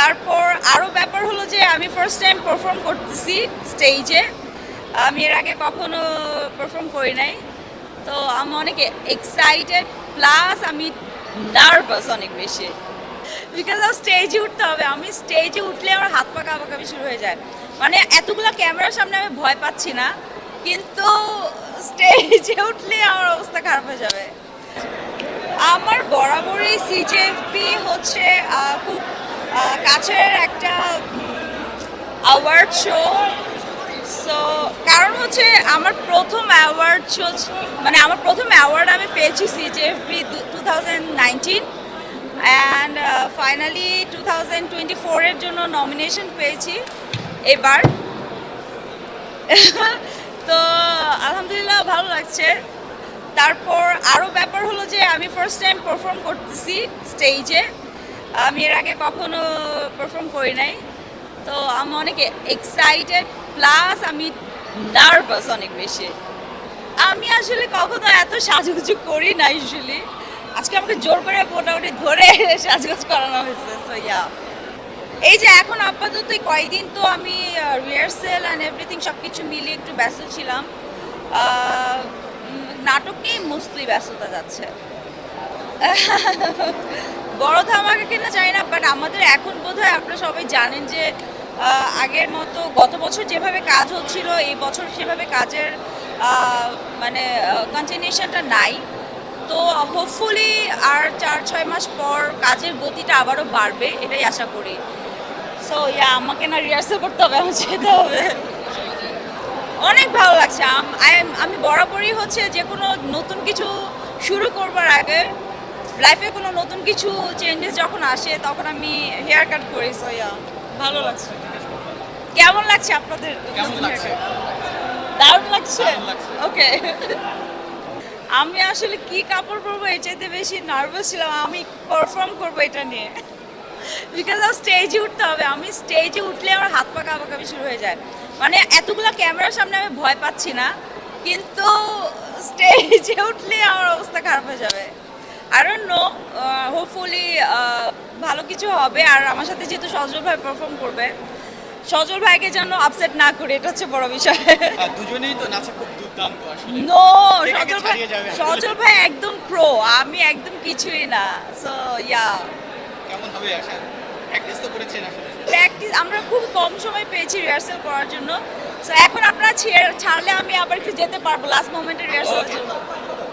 তারপর আরও ব্যাপার হলো যে আমি ফার্স্ট টাইম পারফর্ম করতেছি স্টেজে আমি এর আগে কখনো পারফর্ম করি নাই। তো আমি অনেক এক্সাইটেড প্লাস আমি নার্ভাস অনেক বেশি। বিকজ অফ স্টেজে উঠতে হবে। আমি স্টেজে উঠলে আমার হাত পা কাঁপাকাঁপি শুরু হয়ে যায়। মানে এতগুলো ক্যামেরার সামনে আমি ভয় পাচ্ছি না, কিন্তু স্টেজে উঠলে আমার অবস্থা খারাপ হয়ে যাবে। আমার বরাবরই সিজেএফপি হচ্ছে খুব কাছের একটা অ্যাওয়ার্ড শো সো কারণ হচ্ছে আমার প্রথম অ্যাওয়ার্ড শো মানে আমার প্রথম অ্যাওয়ার্ড আমি পেয়েছি CJFP two thousand nineteen and finally two thousand twenty ফোরের জন্য নমিনেশন পেয়েছি এবার। তো, আলহামদুলিল্লাহ ভালো লাগছে। তারপর আরও ব্যাপার হলো যে আমি ফার্স্ট টাইম পারফর্ম করতেছি স্টেজে আমি এর আগে কখনো পারফর্ম করি নাই। তো আমি অনেক এক্সাইটেড প্লাস আমি নার্ভাস অনেক বেশি। আমি আসলে কখনো এত সাজুগুজু করি না ইউজুয়ালি আজকে আমাকে জোর করে মোটামুটি ধরে সাজগোজ করানো হয়েছে সো ইয়া এই যে এখন আপাতত কয়েকদিন তো আমি রিহার্সেল অ্যান্ড এভরিথিং সব কিছু মিলিয়ে একটু ব্যস্ত ছিলাম। নাটক নিয়ে মোস্টলি ব্যস্ততা যাচ্ছে। বড় ধামাকা কিনা জানি না বাট আমাদের এখন বোধহয় আপনারা সবাই জানেন যে আগের মতো গত বছর যেভাবে কাজ হচ্ছিল, এই বছর সেভাবে কাজের মানে কন্টিনিউশনটা নাই। তো হোপফুলি আর চার, ছয় মাস পর কাজের গতিটা আবারও বাড়বে, এটাই আশা করি। সো ইয়া আমাকে না রিহার্সাল করতে হবে আমার যেতে হবে। অনেক ভালো লাগছে। আমি বরাবরই হচ্ছে যে কোনো নতুন কিছু শুরু করবার আগে লাইফে কোনো নতুন কিছু চেঞ্জেস যখন আসে তখন আমি হেয়ার কাট করি সো ইয়া ভালো লাগছে। কেমন লাগছে আপনাদের? কেমন লাগছে? দারুণ লাগছে? ওকে আমি আসলে কি কাপড় পরবো এর চাইতে বেশি নার্ভাস ছিলাম আমি পারফর্ম করব এটা নিয়ে। বিকজ অফ স্টেজে উঠতে হবে আমি স্টেজে উঠলে আমার হাত পা কাঁপাকাঁপি শুরু হয়ে যায়। মানে এতগুলো ক্যামেরার সামনে আমি ভয় পাচ্ছি না কিন্তু স্টেজে উঠলে আমার অবস্থা খারাপ হয়ে যাবে। আর নো হোপফুলি ভালো কিছু হবে। আর আমার সাথে যেহেতু সজল ভাই পারফর্ম করবে সজল ভাইকে যেন আপসেট না করে এটা হচ্ছে বড় বিষয়। দুজনেই তো নাচে খুব দুর্দান্ত আসলে। নো সজল ভাই সজল ভাই একদম প্রো আমি একদম কিছুই না। সো ইয়া কেমন হবে আশা? প্র্যাকটিস তো করেছেন আসলে। প্র্যাকটিস আমরা খুব কম সময় পেয়েছি রিহার্সাল করার জন্য। সো এখন আপনারা ছাড়লে আমি আবার একটু যেতে পারব লাস্ট মোমেন্টে রিহার্সালের জন্য।